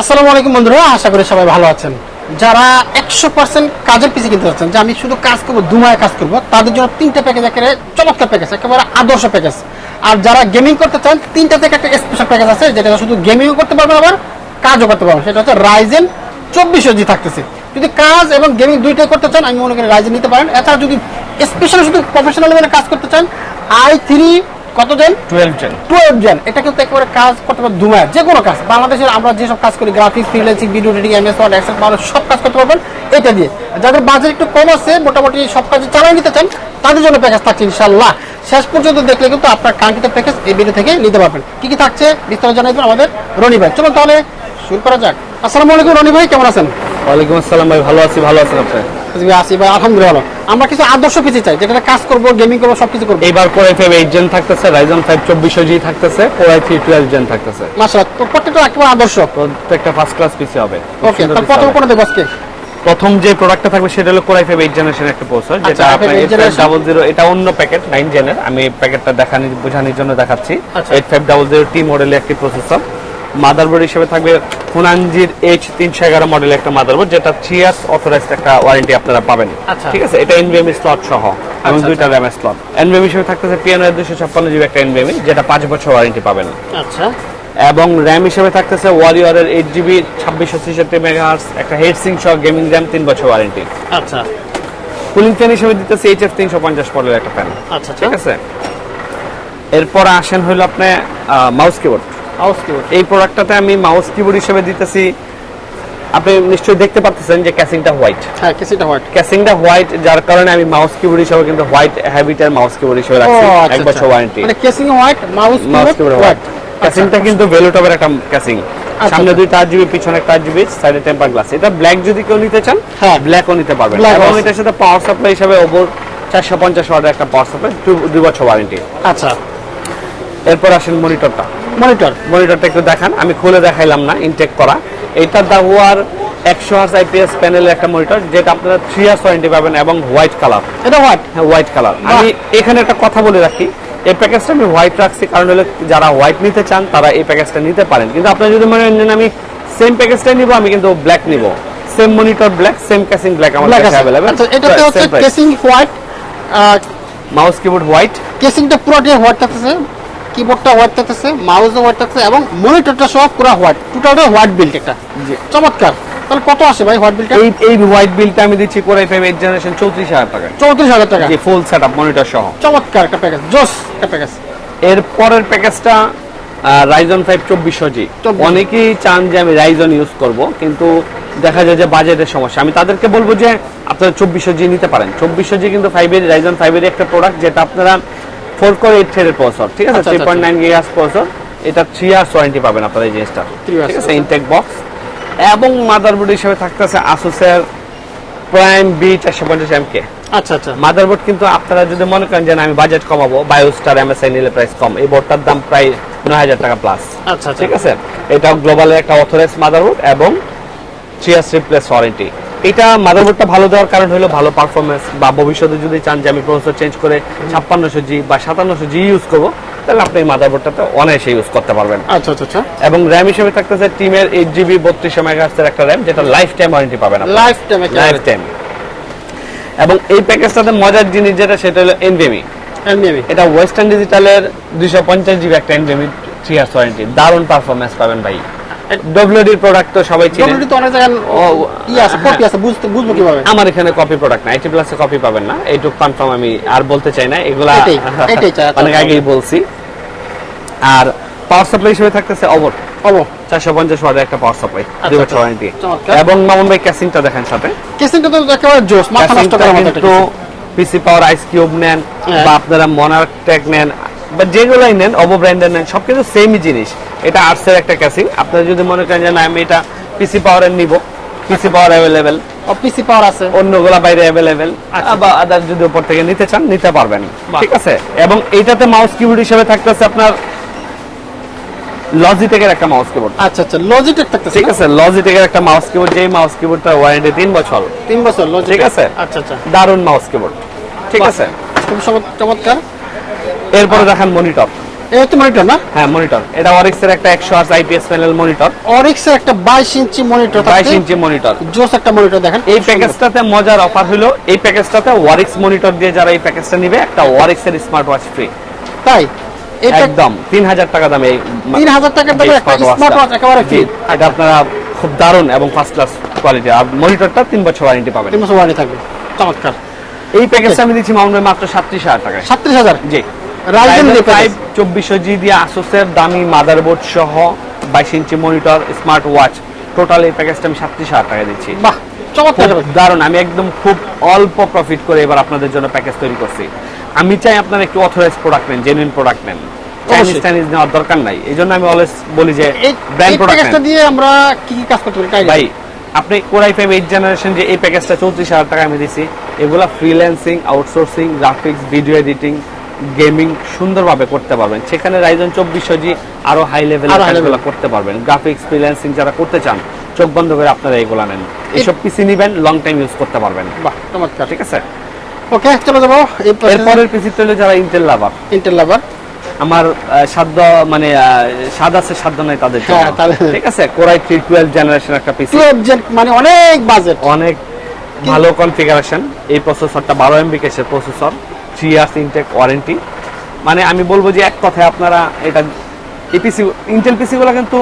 আসসালামু আলাইকুম বন্ধুরা, আশা করি সবাই ভালো আছেন। যারা একশো পার্সেন্ট কাজের পিছিয়ে কিনতে যাচ্ছেন যে আমি শুধু কাজ করব দু দুমায় কাজ করব, তাদের জন্য তিনটা প্যাকেজ একেবারে চমৎকার প্যাকেজ একেবারে আদর্শ প্যাকেজ আর যারা গেমিং করতে চান, তিনটা থেকে একটা স্পেশাল প্যাকেজ আছে, যেটা শুধু গেমিংও করতে পারবেন আবার কাজও করতে পারবেন সেটা হচ্ছে রাইজেন চব্বিশশো জি থাকতেছে। যদি কাজ এবং গেমিং দুইটাই করতে চান, আমি মনে করি রাইজেন নিতে পারেন। এছাড়া যদি স্পেশাল শুধু প্রফেশনাল লেভেলে কাজ করতে চান আই থ্রি কত জন টুয়েলভ জেন। Twelve gen. এটা কিন্তু একেবারে কাজ করতে পারবেন দুমায় যে কোনো কাজ। বাংলাদেশের আমরা যেসব কাজ করি graphics freelancing video editing MS Word Excel power সব কাজ করতে পারবেন এটা দিয়ে। যাদের বাজেট একটু কম আছে মোটামুটি সব কাজ চালিয়ে নিতে চান তাদের জন্য প্যাকেজ থাকছে ইনশাল্লাহ শেষ পর্যন্ত দেখলে কিন্তু আপনার কাঙ্ক্ষিত প্যাকেজ এই ভিডিও থেকে নিতে পারবেন। কি কি থাকছে বিস্তারিত জানাই দেবেন আমাদের রনি ভাই। চলুন তাহলে শুরু করা যাক। আসসালামু আলাইকুম রনি ভাই কেমন আছেন? ওয়ালাইকুম আসসালাম ভাই ভালো আছি ভালো আছেন আপনি? আছি ভাই আলহামদুলিল্লাহ ভালো। আমরা কিছু আদর্শ পিছিয়ে চাই যেটা কাজ করব গেমিং করব সবকিছু করব এইবার কোর ফাইভ এইট জেন থাকতেছে রাইজন ফাইভ চব্বিশশো জি থাকতেছে core I three twelve gen থাকতেছে মাসাল্লাহ তো প্রত্যেকটা একেবারে আদর্শ প্রত্যেকটা ফার্স্ট ক্লাস পিসি হবে ওকে প্রথম হবে। কোনো দেবো আজকে প্রথম যে প্রোডাক্টটা থাকবে সেটা হলো core I five eight generation একটা প্রসেসর যেটা i5 আপনার 8 eight five generation। Double zero এটা অন্য প্যাকেট নাইন জেনের আমি প্যাকেটটা দেখানি বোঝানোর জন্য দেখাচ্ছি আচ্ছা। Eight five double zero T মডেলের একটি প্রসেসর মাদারবোর্ড হিসেবে থাকবে ফুনানজির এইচ তিনশো এগারো মডেলের একটা মাদারবোর্ড যেটা থ্রি ইয়ার্স অথরাইজড একটা ওয়ারেন্টি আপনারা পাবেন। আচ্ছা। ঠিক আছে? এটা এনভিএমই স্লট সহ এবং আচ্ছা, দুইটা র্যামের স্লট এনভিএম হিসেবে থাকতেছে পিএনআর দুশো ছাপ্পান্ন জিবি একটা এনভিএমই যেটা পাঁচ বছর ওয়ারেন্টি পাবেন। আচ্ছা। এবং র্যাম হিসেবে থাকতেছে ওয়ারিয়রের এইট জিবি ছাব্বিশশো ছেষট্টি মেগাহার্স একটা হেডসিং সহ গেমিং র্যাম তিন বছর ওয়ারেন্টি আচ্ছা। কুলিং ফ্যান হিসেবে দিতেছে এইচ এফ তিনশো পঞ্চাশ মডেলের একটা ফ্যান আচ্ছা ঠিক আছে? এরপর আসেন হলো আপনি মাউস কিবোর্ড এই প্রোডাক্টটাতে আমি মাউস কিবোর্ড হিসেবে দিতেছি। আপনি নিশ্চয়ই দেখতে পাচ্ছেন যে ক্যাসিংটা হোয়াইট হ্যাঁ কেসিটা হোয়াইট ক্যাসিংটা হোয়াইট যার কারণে আমি মাউস কিবোর্ড হিসেবে কিন্তু হোয়াইট হ্যাবিটের মাউস কিবোর্ড হিসেবে রাখছি। এক বছর ওয়ারেন্টি মানে casing white mouse keyboard white ক্যাসিংটা কিন্তু ভেলুটপের একটা ক্যাসিং সামনে আচ্ছা। দুইটা জিবি পিছনে একটা জিবি সাইডে টেম্পার গ্লাস এটা ব্ল্যাক যদি কেউ নিতে চান হ্যাঁ। ব্ল্যাকও নিতে পারবেন। এবং এটার সাথে পাওয়ার সাপ্লাই হিসেবে ওভার চারশো পঞ্চাশ ওয়াটের একটা পাওয়ার সাপ্লাই দুই বছর ওয়ারেন্টি আচ্ছা। এরপর আসেন মনিটরটা। মনিটর। মনিটরটা একটু দেখান আমি খুলে দেখাইলাম না ইনটেক করা। এটা দা ওয়ার একশো হার্স আইপিএস প্যানেলের একটা মনিটর যেটা আপনারা থ্রি ইয়ার্স ওয়ারেন্টি পাবেন এবং হোয়াইট কালার এটা হোয়াইট হ্যাঁ হোয়াইট কালার আমি এখানে একটা কথা বলে রাখি এই প্যাকেজটা আমি হোয়াইট রাখছি কারণ হলো যারা হোয়াইট নিতে চান তারা এই প্যাকেজটা নিতে পারেন। কিন্তু আপনারা যদি মনে করেন আমি সেম প্যাকেজটাই নিব আমি কিন্তু ব্ল্যাক নিব। Same monitor black same casing black আমার কাছে অ্যাভেলেবল আচ্ছা এটাতে হচ্ছে casing white mouse keyboard white কেসিংটা পুরোটাই হোয়াইট থাকতেছে। কিবোর্ডটা হোয়াইট থাকতেছে মাউসও হোয়াইট থাকতেছে এবং মনিটরটা সব পুরো হোয়াইট টোটালটা হোয়াইট বিল্ড একটা। জি। চমৎকার। তাহলে কত আসে ভাই হোয়াইট বিলটা এই এই হোয়াইট বিলটা আমি দিচ্ছি কোরাই ফাইভ এইট জেনারেশন চৌত্রিশ হাজার টাকা। চৌত্রিশ হাজার টাকা। জি ফুল সেট আপ মনিটর সহ। চমৎকার একটা প্যাকেজ জোস একটা প্যাকেজ এর পরের প্যাকেজটা রাইজন ফাইভ চব্বিশশো জি। 24 অনেকেই চান যে আমি রাইজন ইউজ করব কিন্তু দেখা যায় যে বাজেটের সমস্যা। আমি তাদেরকে বলব যে আপনারা চব্বিশশো জি নিতে পারেন। চব্বিশশো জি কিন্তু ফাইভ এর রাইজন ফাইভ এর একটা প্রোডাক্ট যেটা আপনারা ফোর কোর এইট থ্রেডের প্রসেসর ঠিক আছে? আচ্ছা, থ্রি আচ্ছা, পয়েন্ট নাইন গিগাস প্রসেসর। এটা থ্রি ইয়ার্স ওয়ারেন্টি পাবেন আপনারা এই জিনিসটা ঠিক আছে? ইনটেক বক্স এবং মাদারবোর্ড হিসেবে থাকতেছে আসুসের প্রাইম বি চারশো পঞ্চাশ এম কে আচ্ছা আচ্ছা। মাদারবোর্ড কিন্তু আপনারা যদি মনে করেন যে আমি বাজেট কমাবো বায়োস্টার এমএসআই নিলে প্রাইস কম এই বোর্ডটার দাম প্রায় নয় হাজার টাকা প্লাস আচ্ছা আচ্ছা। ঠিক আছে? এটা গ্লোবালের একটা অথরাইজ মাদারবোর্ড এবং থ্রি ইয়ার্স রিপ্লেস ওয়ারেন্টি এটা মাদারবোর্ডটা ভালো দেওয়ার কারণ হলো ভালো পারফরমেন্স বা ভবিষ্যতে যদি চান যে আমি প্রসেসর চেঞ্জ করে ছাপ্পান্নশো জি বা সাতান্নশো জি ইউজ করব তাহলে আপনি এই মাদারবোর্ডটাতে অনায়াসে ইউজ করতে পারবেন। আচ্ছা আচ্ছা আচ্ছা। এবং র্যাম হিসেবে থাকতেছে টিমের এইট জিবি বত্রিশশো মেগাহার্সের একটা র্যাম যেটা লাইফ টাইম ওয়ারেন্টি পাবেন লাইফ টাইমে লাইফ টাইম এবং এই প্যাকেজটাতে মজার জিনিস যেটা সেটা হলো এনভিএমি এমনি এটা ওয়েস্টার্ন ডিজিটালের দুইশো পঞ্চাশ জিবি একটা এনভিএমি থ্রি ইয়ার্স ওয়ারেন্টি দারুণ পারফরমেন্স পাবেন ভাই। ডব্লিউডির প্রোডাক্ট তো সবাই চিনেন ডব্লিউডি তো অনেক জায়গায় ই আছে কপি আছে বুঝতে বুঝব কীভাবে? আমার এখানে কপি প্রোডাক্ট না আইটি প্লাসে কপি পাবেন না। এইটুকু কনফার্ম আমি আর বলতে চাই না এগুলা এটাই, আচ্ছা, অনেক। আগেই বলছি। আর পাওয়ার সাপ্লাই হিসেবে থাকতেছে অবর হব চারশো পঞ্চাশ ওয়াটের একটা পাওয়ার সাপ্লাই দুই আচ্ছা, বছর আচ্ছা। ওয়ারেন্টি এবং মামুন ভাই ক্যাসিংটা দেখেন সাথে। কেসিংটা তো একেবারে জোস মাথা নষ্ট করার মতো পিসি পাওয়ার আইস কিউব নেন হ্যাঁ। বা আপনারা মনার্ক টেক নেন বা যেগুলাই নেন অবো ব্র্যান্ডের নেন সব সেমই জিনিস। এটা আর্টসের একটা ক্যাসিং আপনারা যদি মনে করেন যে না আমি এটা পিসি পাওয়ারের নিব পিসি পাওয়ার অ্যাভেলেবেল পিসি পাওয়ার আছে। অন্যগুলা বাইরে অ্যাভেলেবেল। বা আদার যদি উপর থেকে নিতে চান নিতে পারবেন। ঠিক আছে? এবং এইটাতে মাউস কিবোর্ড হিসেবে থাকতেছে আপনার লজিটেকের একটা মাউস কিবোর্ড আচ্ছা আচ্ছা। লজিটেক থাকতেছে ঠিক আছে? লজিটেকের একটা মাউস কিবোর্ড যেই মাউস কিবোর্ডটা ওয়ারেন্টি তিন বছর। তিন বছর লজিটেক ঠিক আছে। আচ্ছা আচ্ছা। দারুণ মাউস কিবোর্ড ঠিক আছে? খুব চমৎকার। এরপরে দেখেন মনিটর এই মনিটর না? হ্যাঁ মনিটর এটা অরিক্স একটা একশো আট আইপিএস প্যানেল মনিটর অরিক্স একটা বাইশ ইঞ্চি মনিটর বাইশ ইঞ্চি মনিটর জোস একটা মনিটর দেখেন। এই প্যাকেজটাতে মজার অফার হলো এই প্যাকেজটাতে ওয়ারিক্স মনিটর দিয়ে যারা এই প্যাকেজটা নিবে একটা ওয়ারিক্স স্মার্ট ওয়াচ ফ্রি তাই একদম। তিন হাজার টাকা দামে এই তিন হাজার টাকার দামে একটা স্মার্ট ওয়াচ একেবারে ফ্রি এটা আপনারা খুব দারুণ এবং ফার্স্ট ক্লাস কোয়ালিটি আর মনিটরটা তিন বছর ওয়ারেন্টি পাবেন। তিন বছর ওয়ারেন্টি থাকবে। চমৎকার। এই প্যাকেজটা আমি দিচ্ছি মামুন মাত্র সাতত্রিশ হাজার টাকায়। সাতত্রিশ হাজার? জি। Ryzen দিয়ে ফাইভ জি দিয়ে আসুসের দামি মাদারবোর্ড সহ বাইশ inch monitor smart watch total এই প্যাকেজটা আমি সাতত্রিশ হাজার টাকা দিচ্ছি। বাহ চমৎকার দারুণ আমি একদম খুব অল্প প্রফিট করে এবার আপনাদের জন্য প্যাকেজ তৈরি করছি। আমি চাই আপনারা একটু অথরাইজ প্রোডাক্ট নেন জেনুইন প্রোডাক্ট নেন। চাইনিজ চাইনিজ নেওয়ার দরকার নাই। এই জন্য আমি অলওয়েজ বলি যে ব্র্যান্ড প্রোডাক্ট দিয়ে আমরা কি কি কাজ করতে পারি ভাই আপনি কোরাই ফাইভ এইট জেনারেশন যে এই প্যাকেজটা চৌত্রিশ হাজার টাকা আমি দিছি এগুলা freelancing outsourcing graphics video editing gaming সুন্দরভাবে করতে পারবেন। সেখানে রাইজন চব্বিশশো জি আরও হাই level। করতে পারবেন। গ্রাফিক্স ফ্রিল্যান্সিং যারা করতে চান চোখ বন্ধ করে আপনারা এগুলা নেন। এইসব পিসি নিবেন লং টাইম ইউজ করতে পারবেন। বাহ চমৎকার। ঠিক আছে? ওকে চলে যাব। এরপরের পিসি চলে যারা ইন্টেল লাভার ইন্টেল লাভার আমার সাধ্য মানে স্বাদ আছে সাধ্য নাই তাদের হ্যাঁ, তাদের- ঠিক আছে? কোরাই থ্রি টুয়েলভ জেনারেশন একটা পিসি মানে অনেক বাজেট অনেক ভালো কনফিগারেশন এই প্রসেসরটা বারো এমবি কেসের processor three years Intel warranty মানে আমি বলব যে এক কথায় আপনারা এটা এই পিসি ইন্টেল পিসিগুলো কিন্তু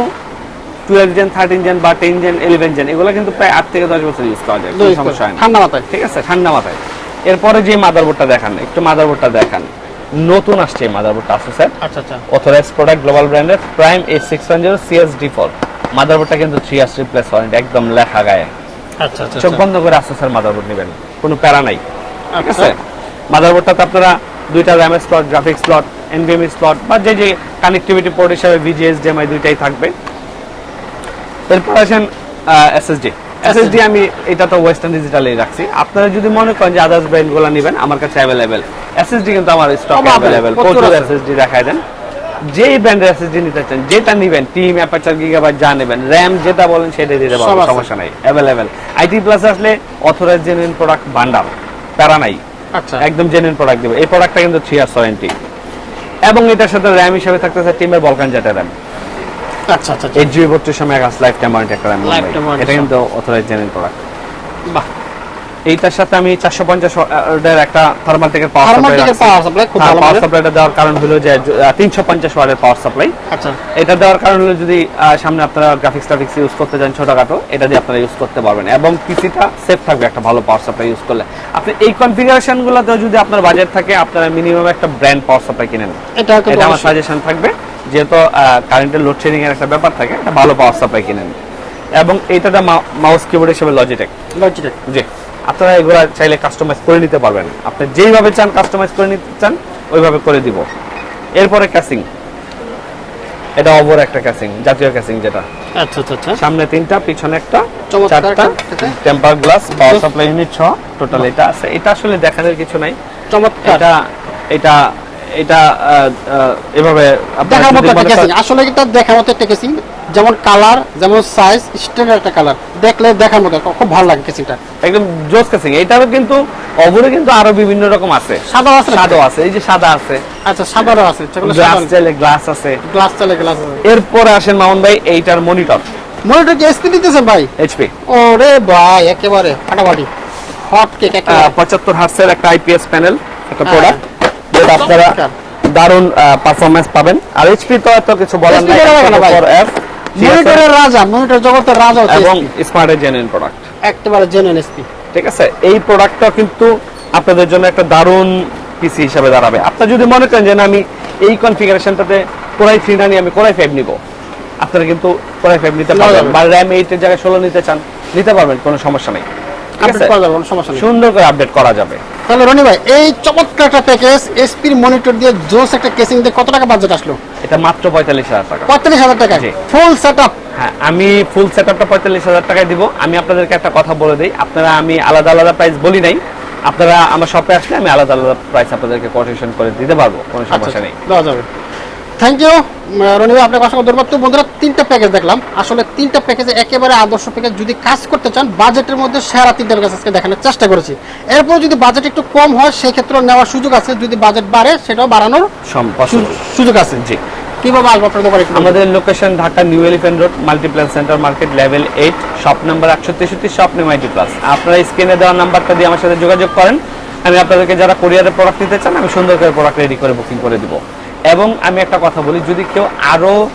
টুয়েলভ জেন থার্টিন জেন বা টেন জেন ইলেভেন জেন এগুলো কিন্তু প্রায় আট থেকে দশ বছর ইউজ করা যায় কোনো সমস্যা হয় ঠান্ডা মাথায়। ঠিক আছে ঠান্ডা মাথায়। এরপরে যে মাদারবোর্ডটা দেখান একটু মাদারবোর্ডটা দেখান। নতুন আসছে মাদারবোর্ডটা আছে স্যার আচ্ছা আচ্ছা। অথরাইজ প্রোডাক্ট গ্লোবাল ব্র্যান্ডের prime eight six one zero CSD four মাদারবোর্ডটা কিন্তু থ্রি ইয়ার্স রিপ্লেস ওয়ারেন্টি একদম লেখা গায়ে। আচ্ছা আচ্ছা চোখ বন্ধ করে আসুসের মাদারবোর্ড নেবেন কোনো প্যারা নাই। ঠিক আচ্ছা। আছে মাদারবোর্ডটাতে আপনারা দুইটা RAM slot graphics slot NVMe slot বা যে যে কানেক্টিভিটি পোর্ট হিসাবে ভিজিএস ডিএমআই দুইটাই থাকবে। এরপর আসেন এসএসডি এসএসডি আমি এটা তো ওয়েস্টার্ন ডিজিটালেই রাখছি। আপনারা যদি মনে করেন যে আদার্স ব্র্যান্ডগুলো নেবেন আমার কাছে অ্যাভেলেবেল এসএসডি কিন্তু আমার স্টক অ্যাভেলেবেল প্রচুর এসএসডি দেখায় দেন। যেই ব্র্যান্ডের এসএসডি নিতে চান যেটা নেবেন টিম অ্যাপারচার গিগাবাইট যা নেবেন র্যাম যেটা বলেন সেটা দিতে পারব সমস্যা নাই। অ্যাভেলেবেল আইটি প্লাস আসলে অথরাইজ জেনুইন প্রোডাক্ট ভান্ডার প্যারা নাই। আচ্ছা। একদম জেনুইন প্রোডাক্ট দেবে। এই প্রোডাক্টটা কিন্তু থ্রি ইয়ার্স ওয়ারেন্টি এবং এটার সাথে র্যাম হিসেবে থাকতেছে টিমের বলকান জেটা র্যাম আচ্ছা আচ্ছা আচ্ছা। এইট জিবি বত্রিশ সময় লাইফ টাইম ওয়ারেন্টি একটা র্যাম এটা কিন্তু অথরাইজ জেনুইন প্রোডাক্ট বাহ। এইটার সাথে আমি চারশো পঞ্চাশ এর একটা থার্মাল টেকের পাওয়ার সাপ্লাই থেকে খুব ভালো পাওয়ার সাপ্লাইটা দেওয়ার কারণ হলো যে তিনশো পঞ্চাশ ওয়াটের পাওয়ার সাপ্লাই আচ্ছা। এটা দেওয়ার কারণ হলো যদি সামনে আপনারা গ্রাফিক্স টাফিক্স ইউজ করতে চান ছোটখাটো এটা দিয়ে আপনারা ইউজ করতে পারবেন। এবং পিসিটা সেফ থাকবে একটা ভালো পাওয়ার সাপ্লাই ইউজ করলে। আপনি এই কনফিগারেশন গুলোতে যদি আপনার বাজেট থাকে আপনারা মিনিমাম একটা ব্র্যান্ড পাওয়ার সাপ্লাই কিনেন এটা কিন্তু এটা আমার। সাজেশন থাকবে যেহেতু কারেন্টের লোডশেডিং এর একটা ব্যাপার থাকে একটা ভালো পাওয়ার সাপ্লাই কিনে কিনেন এবং এইটাটা মাউস কিবোর্ড হিসেবে লজিটেক Logitech। জি। আপনারা এগুলো চাইলে কাস্টমাইজ করে নিতে পারবেন। আপনি যেইভাবে চান কাস্টমাইজ করে নিতে চান ওইভাবে করে দিব। এরপরে ক্যাসিং এটা অবর একটা ক্যাসিং জাতীয় ক্যাসিং যেটা। আচ্ছা আচ্ছা আচ্ছা। সামনে তিনটা পিছনে একটা চারটা একটা, temper glass power supply unit ছ টোটাল এটা আছে। এটা আসলে দেখানোর কিছু নাই। চমৎকার। এটা এটা এটা এভাবে দেখার মতো একটা কেসিং আসলে এটা দেখার মতো একটা কেসিং যেমন কালার যেমন সাইজ স্ট্যান্ডার্ড একটা কালার দেখলে দেখার মতো খুব ভালো লাগে কেসিংটা একদম জোস ক্যাসিং এটারও কিন্তু অবরে কিন্তু আরও বিভিন্ন রকম আছে। সাদা আছে সাদা আছে এই যে সাদা আছে। আচ্ছা সাদারও আছে গ্লাস চাইলে গ্লাস আছে। গ্লাস চলে গ্লাস আছে। এরপরে আসেন মামুন ভাই এইটার মনিটর মনিটর কি এসপি দিতেছেন ভাই? এইচপি ওরে ভাই একেবারে ফাটাফাটি। হট কেক একেবারে। পঁচাত্তর হার্সের একটা আইপিএস প্যানেল একটা। প্রোডাক্ট আপনারা দারুণ পারফরমেন্স পাবেন। আর এইচপি তো এত কিছু বলার নাই। 44F, মনিটরের রাজা মনিটর জগতের রাজা এবং SP স্মার্টের জেনুইন প্রোডাক্ট একেবারে জেনুইন এসপি ঠিক আছে? এই প্রোডাক্টটা কিন্তু আপনাদের জন্য একটা দারুণ পিসি হিসাবে দাঁড়াবে। আপনারা যদি মনে করেন যে আমি এই কনফিগারেশনটাতে কোরাই থ্রি না নিয়ে আমি কোরাই ফাইভ নিব আপনারা কিন্তু কোরাই ফাইভ নিতে পারবেন বা র্যাম এইটের জায়গায় ষোলো নিতে চান নিতে পারবেন কোনো সমস্যা নেই। সুন্দর করে আপডেট করা যাবে। তাহলে রনি ভাই এই চমৎকার একটা প্যাকেজ এসপির মনিটর দিয়ে জোস একটা কেসিং দিয়ে কত টাকা বাজেট আসলো? এটা মাত্র পঁয়তাল্লিশ হাজার টাকা। পঁয়তাল্লিশ হাজার টাকা। ফুল সেট আপ হ্যাঁ আমি ফুল সেট সেটআপটা পঁয়তাল্লিশ হাজার টাকায় দিব। আমি আপনাদেরকে একটা কথা বলে দিই। আপনারা আমি আলাদা আলাদা প্রাইস বলি নাই। আপনারা আমার শপে আসলে আমি আলাদা আলাদা প্রাইস আপনাদেরকে কোটেশন করে দিতে পারব। কোনো আচ্ছা সমস্যা নেই। থ্যাংক ইউ রনি ভাই আপনাকে অসংখ্য ধন্যবাদ তো বন্ধুরা তিনটা প্যাকেজ দেখলাম। আসলে তিনটা প্যাকেজে একেবারে আদর্শ প্যাকেজ যদি কাজ করতে চান বাজেটের মধ্যে সেরা তিনটা প্যাকেজ আজকে দেখানোর চেষ্টা করেছি। এরপর যদি বাজেট একটু কম হয় সেক্ষেত্রে নেওয়ার সুযোগ আছে। যদি বাজেট বাড়ে সেটাও বাড়ানোর সুযোগ আছে। জি। কীভাবে আসব আপনার দোকানে আমাদের location Dhaka New Elephant Road Multiplan Center market level eight shop number একশো তেষট্টি শপ নেম আইটি প্লাস আপনারা স্ক্রিনে দেওয়া নাম্বারটা দিয়ে আমার সাথে যোগাযোগ করেন। আমি আপনাদেরকে যারা কোরিয়ারের প্রোডাক্ট নিতে চান আমি সুন্দর করে প্রোডাক্ট রেডি করে বুকিং করে দিব। এবং আমি একটা কথা বলি যদি কেউ আরও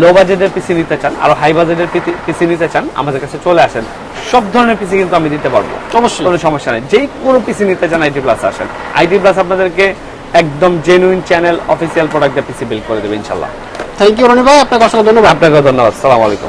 লো বাজেটের পিসি নিতে চান আরও হাই বাজেটের পিসি নিতে চান আমাদের কাছে চলে আসেন। সব ধরনের পিসি কিন্তু আমি দিতে পারব। অবশ্যই। কোনো সমস্যা নেই। যে কোনো পিসি নিতে চান আইটি প্লাস আসেন। আইটি প্লাস আপনাদেরকে একদম জেনুইন চ্যানেল অফিসিয়াল প্রোডাক্ট দিয়ে পিসি বিল করে দেবে ইনশাল্লাহ থ্যাংক ইউ রনি ভাই। আপনাকে অসংখ্য ধন্যবাদ। আপনাকে ধন্যবাদ। সালাম আলাইকুম।